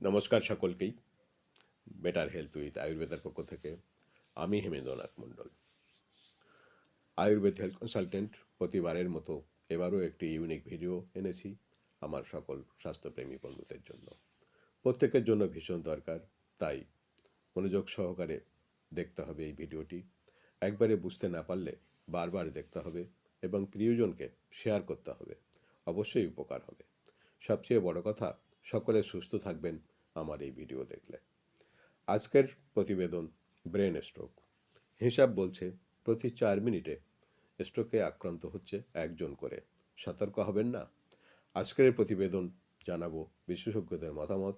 নমস্কার সকলকেই। Better health with আয়ুর্বেদের পক্ষ থেকে আমি হেমেন্দ্রনাথ মণ্ডল। আয়ুর্বেদ হেলথ কনসালটেন্ট প্রতিবারের মতো এবারও একটি ইউনিক ভিডিও এনেছি আমার সকল স্বাস্থ্যপ্রেমী বন্ধুদের জন্য। প্রত্যেকের জন্য ভীষণ দরকার, তাই মনোযোগ সহকারে দেখতে হবে এই ভিডিওটি। একবারে বুঝতে না পারলে বারবার দেখতে হবে এবং প্রিয়জনকে শেয়ার করতে হবে। অবশ্যই উপকার হবে। সবচেয়ে বড় কথা, সকলে সুস্থ থাকবেন আমার এই ভিডিও দেখলে। আজকের প্রতিবেদন ব্রেন স্ট্রোক হিসাব বলছে, প্রতি চার মিনিটে স্ট্রোকে আক্রান্ত হচ্ছে একজন করে। সতর্ক হবেন না। আজকের প্রতিবেদন জানাব বিশেষজ্ঞদের মতামত।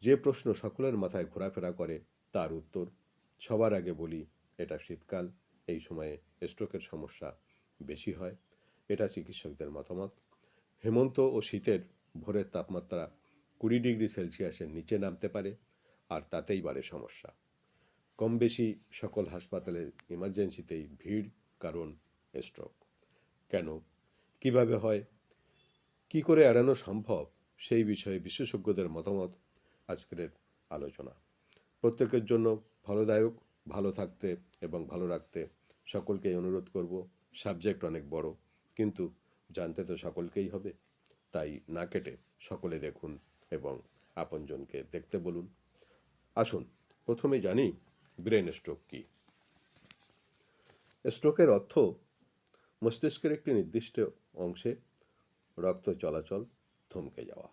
যে প্রশ্ন সকলের মাথায় ঘোরাফেরা করে, তার উত্তর সবার আগে বলি, এটা শীতকাল, এই সময়ে স্ট্রোকের সমস্যা বেশি হয়। এটা চিকিৎসকদের মতামত। হেমন্ত ও শীতের ভোরের তাপমাত্রা কুড়ি ডিগ্রি সেলসিয়াসের নিচে নামতে পারে, আর তাতেই বাড়ে সমস্যা। কম বেশি সকল হাসপাতালের ইমার্জেন্সিতেই ভিড়, কারণ স্ট্রোক কেন? কীভাবে হয়? কি করে এড়ানো সম্ভব? সেই বিষয়ে বিশেষজ্ঞদের মতামত আজকের আলোচনা। প্রত্যেকের জন্য ফলদায়ক, ভালো থাকতে এবং ভালো রাখতে সকলকে অনুরোধ করব। সাবজেক্ট অনেক বড়, কিন্তু জানতে তো সকলকেই হবে। তাই না কেটে সকলে দেখুন এবং আপনজনকে দেখতে বলুন। আসুন, প্রথমে জানি ব্রেন স্ট্রোক কী। স্ট্রোকের অর্থ মস্তিষ্কের একটি নির্দিষ্ট অংশে রক্ত চলাচল থমকে যাওয়া।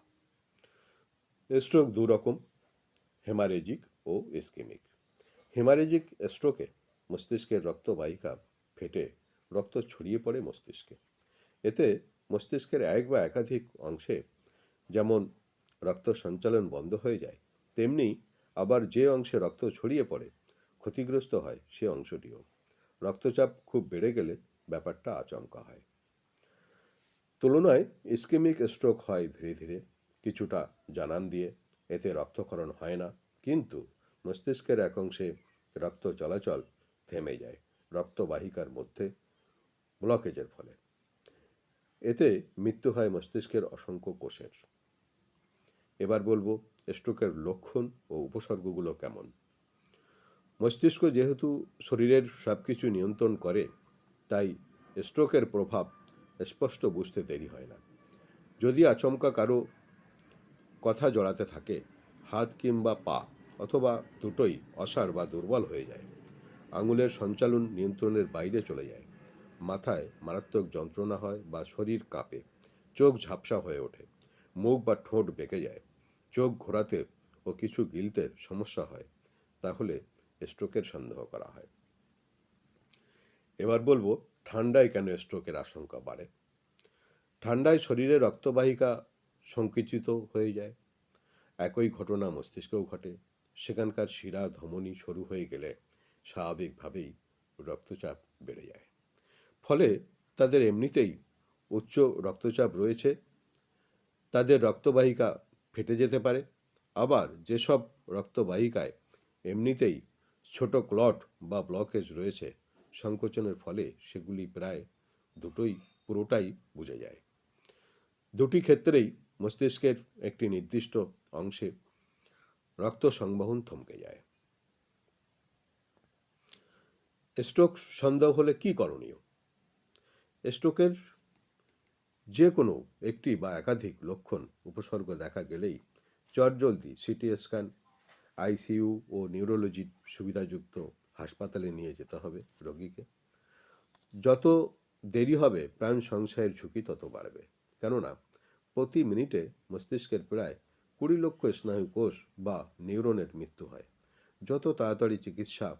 স্ট্রোক দু রকম, হেমারেজিক ও ইস্কেমিক। হেমারেজিক স্ট্রোকে মস্তিষ্কের রক্তবাহিকা ফেটে রক্ত ছড়িয়ে পড়ে মস্তিষ্কে। এতে মস্তিষ্কের এক বা একাধিক অংশে যেমন রক্ত সঞ্চালন বন্ধ হয়ে যায়, তেমনি আবার যে অংশে রক্ত ছড়িয়ে পড়ে, ক্ষতিগ্রস্ত হয় সে অংশটিও। রক্তচাপ খুব বেড়ে গেলে ব্যাপারটা আচমকা হয়। তুলনায় ইস্কেমিক স্ট্রোক হয় ধীরে ধীরে, কিছুটা জানান দিয়ে এতে রক্তক্ষরণ হয় না, কিন্তু মস্তিষ্কের এক অংশে রক্ত চলাচল থেমে যায়, রক্তবাহিকার মধ্যে ব্লকেজের ফলে। এতে মৃত্যু হয় মস্তিষ্কের অসংখ্য কোষের। এবার বলব, স্ট্রোকের লক্ষণ ও উপসর্গগুলো কেমন? মস্তিষ্ক যেহেতু শরীরের সব কিছু নিয়ন্ত্রণ করে, তাই স্ট্রোকের প্রভাব স্পষ্ট বুঝতে দেরি হয় না। যদি আচমকা কারও কথা জড়াতে থাকে, হাত কিংবা পা অথবা দুটোই অসাড় বা দুর্বল হয়ে যায়। আঙুলের সঞ্চালন নিয়ন্ত্রণের বাইরে চলে যায়। মাথায় মারাত্মক যন্ত্রণা হয় বা শরীর কাঁপে, চোখ ঝাপসা হয়ে ওঠে, মুখ বা ঠোঁট বেঁকে যায়। চোখ ঘোরাতে ও কিছু গিলতে সমস্যা হয়, তাহলে স্ট্রোকের সন্দেহ করা হয়। এবার বলব, ঠান্ডায় কেন স্ট্রোকের আশঙ্কা বাড়ে? ঠান্ডায় শরীরে রক্তবাহিকা সংকুচিত হয়ে যায়। একই ঘটনা মস্তিষ্কেও ঘটে। সেখানকার শিরা ধমনী সরু হয়ে গেলে স্বাভাবিকভাবেই রক্তচাপ বেড়ে যায়। ফলে তাদের এমনিতেই উচ্চ রক্তচাপ রয়েছে। তাদের রক্তবাহিকা ফেটে যেতে পারে। আবার যেসব রক্তবাহিকায় এমনিতেই ছোট ক্লট বা ব্লকেজ রয়েছে, সংকোচনের ফলে সেগুলি প্রায় দুটোই পুরোটাই বুঝে যায়। দুটি ক্ষেত্রেই মস্তিষ্কের একটি নির্দিষ্ট অংশে রক্ত সংবহন থমকে যায়। স্ট্রোক সন্দেহ হলে কি করণীয়? স্ট্রোকের যে কোনো একটি বা একাধিক লক্ষণ উপসর্গ দেখা গেলেই চটজলদি সিটি স্ক্যান, আইসিইউ ও নিউরোলজি সুবিধাযুক্ত হাসপাতালে নিয়ে যেতে হবে রোগীকে। যত দেরি হবে প্রাণ সংশয়ের ঝুঁকি তত বাড়বে। কেননা প্রতি মিনিটে মস্তিষ্কের প্রায় কুড়ি লক্ষ স্নায়ু কোষ বা নিউরনের মৃত্যু হয়। যত তাড়াতাড়ি চিকিৎসা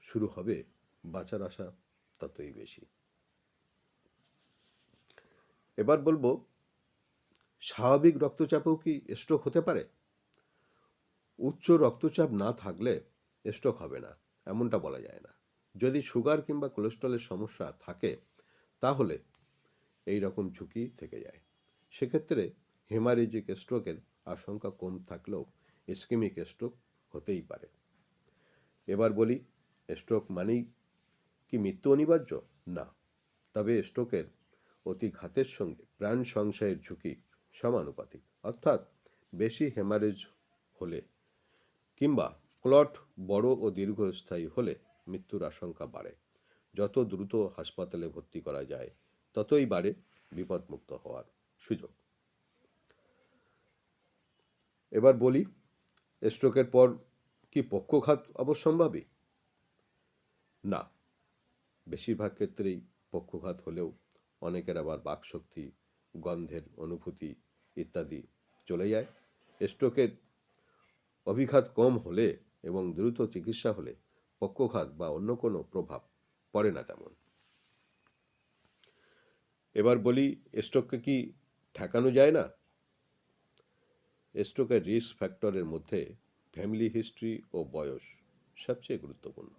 শুরু হবে, বাঁচার আশা ততই বেশি। এবার বলব, স্বাভাবিক রক্তচাপেও কি স্ট্রোক হতে পারে? উচ্চ রক্তচাপ না থাকলে স্ট্রোক হবে না, এমনটা বলা যায় না। যদি সুগার কিংবা কোলেস্ট্রলের সমস্যা থাকে, তাহলে এই রকম ঝুঁকি থেকে যায়। সেক্ষেত্রে হেমারেজিক স্ট্রোকের আশঙ্কা কম থাকলেও ইস্কেমিক স্ট্রোক হতেই পারে। এবার বলি স্ট্রোক মানেই কি মৃত্যু অনিবার্য? না। তবে স্ট্রোকের অতি ঘাতের সঙ্গে প্রাণ সংশয়ের ঝুঁকি সমানুপাতিক। অর্থাৎ বেশি হেমারেজ হলে কিংবা ক্লট বড় ও দীর্ঘস্থায়ী হলে মৃত্যুর আশঙ্কা বাড়ে। যত দ্রুত হাসপাতালে ভর্তি করা যায়, ততই বাড়ে বিপদমুক্ত হওয়ার সুযোগ। এবার বলি স্ট্রোকের পর কি পক্ষঘাত অবশ্যম্ভাবী? না। বেশিরভাগ ক্ষেত্রেই পক্ষঘাত হলেও অনেকের আবার বাকশক্তি, গন্ধের অনুভূতি ইত্যাদি চলে যায়। স্ট্রোকের অভিঘাত কম হলে এবং দ্রুত চিকিৎসা হলে পক্ষঘাত বা অন্য কোনো প্রভাব পড়ে না তেমন। এবার বলি, স্ট্রোককে কি ঠেকানো যায় না? স্ট্রোকের রিস্ক ফ্যাক্টরের মধ্যে ফ্যামিলি হিস্ট্রি ও বয়স সবচেয়ে গুরুত্বপূর্ণ।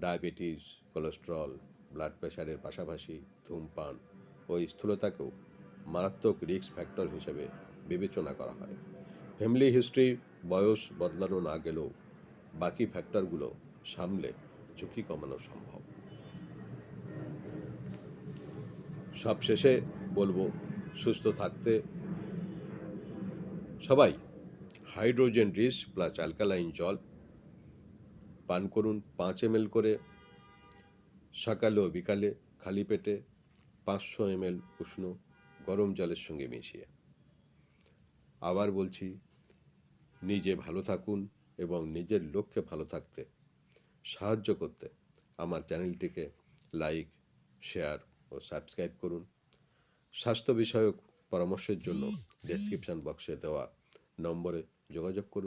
ডায়াবেটিস কোলেস্ট্রল ব্লাড প্রেশারের পাশাপাশি ধূমপান ও স্থূলতাকেও মারাত্মক রিস্ক ফ্যাক্টর হিসেবে বিবেচনা করা হয়। ফ্যামিলি হিস্ট্রি বয়স বদলানো না গেলেও বাকি ফ্যাক্টরগুলো সামলে ঝুঁকি কমানো সম্ভব। সবশেষে বলব, সুস্থ থাকতে সবাই হাইড্রোজেন রিস প্লাস অ্যালকালাইন জল পান করুন। পাঁচ এম করে সকালে ও বিকালে খালি পেটে পাঁচশো এম উষ্ণ গরম জলের সঙ্গে মিশিয়ে। আবার বলছি, নিজে ভালো থাকুন এবং নিজের লক্ষ্যে ভালো থাকতে। সাহায্য করতে আমার চ্যানেলটিকে লাইক, শেয়ার ও সাবস্ক্রাইব করুন। স্বাস্থ্য বিষয়ক পরামর্শের জন্য ডেসক্রিপশন বক্সে দেওয়া নম্বরে যোগাযোগ করুন।